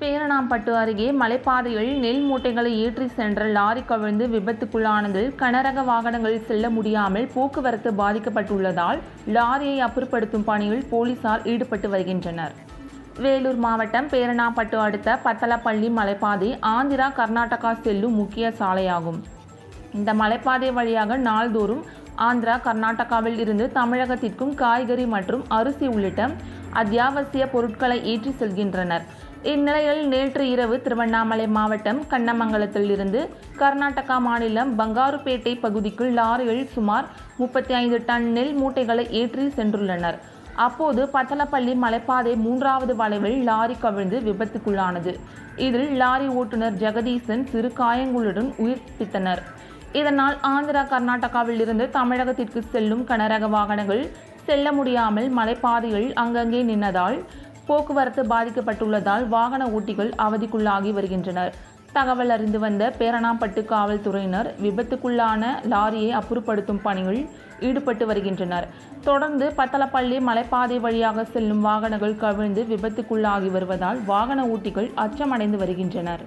பேரணாம்பட்டு அருகே மலைப்பாதையில் நெல் மூட்டைகளை ஏற்றி சென்ற லாரி கவிழ்ந்து விபத்துக்குள்ளானதில் கனரக வாகனங்கள் செல்ல முடியாமல் போக்குவரத்து பாதிக்கப்பட்டுள்ளதால் லாரியை அப்புறப்படுத்தும் பணியில் போலீசார் ஈடுபட்டு வருகின்றனர். வேலூர் மாவட்டம் பேரணாம்பட்டு அடுத்த பத்தலப்பள்ளி மலைப்பாதை ஆந்திரா கர்நாடகா செல்லும் முக்கிய சாலையாகும். இந்த மலைப்பாதை வழியாக நாள்தோறும் ஆந்திரா கர்நாடகாவில் இருந்து தமிழகத்திற்கும் காய்கறி மற்றும் அரிசி உள்ளிட்ட அத்தியாவசிய பொருட்களை ஏற்றி செல்கின்றனர். இந்நிலையில் நேற்று இரவு திருவண்ணாமலை மாவட்டம் கண்ணமங்கலத்தில் இருந்து கர்நாடகா மாநிலம் பங்காருப்பேட்டை பகுதிக்குள் லாரியில் சுமார் முப்பத்தி ஐந்து டன் நெல் மூட்டைகளை ஏற்றி சென்றுள்ளனர். அப்போது பத்தலப்பள்ளி மலைப்பாதை மூன்றாவது வளைவில் லாரி கவிழ்ந்து விபத்துக்குள்ளானது. இதில் லாரி ஓட்டுநர் ஜெகதீசன் சிறு காயங்களுடன் உயிர் பித்தனர். இதனால் ஆந்திரா கர்நாடகாவில் இருந்து தமிழகத்திற்கு செல்லும் கனரக வாகனங்கள் செல்ல முடியாமல் மலைப்பாதையில் அங்கங்கே நின்றதால் போக்குவரத்து பாதிக்கப்பட்டுள்ளதால் வாகன ஓட்டிகள் அவதிக்குள்ளாகி வருகின்றனர். தகவல் அறிந்து வந்த பேரணாம்பட்டு காவல்துறையினர் விபத்துக்குள்ளான லாரியை அப்புறப்படுத்தும் பணியில் ஈடுபட்டு வருகின்றனர். தொடர்ந்து பத்தலப்பள்ளி மலைப்பாதை வழியாக செல்லும் வாகனங்கள் கவிழ்ந்து விபத்துக்குள்ளாகி வருவதால் வாகன ஓட்டிகள் அச்சமடைந்து வருகின்றனர்.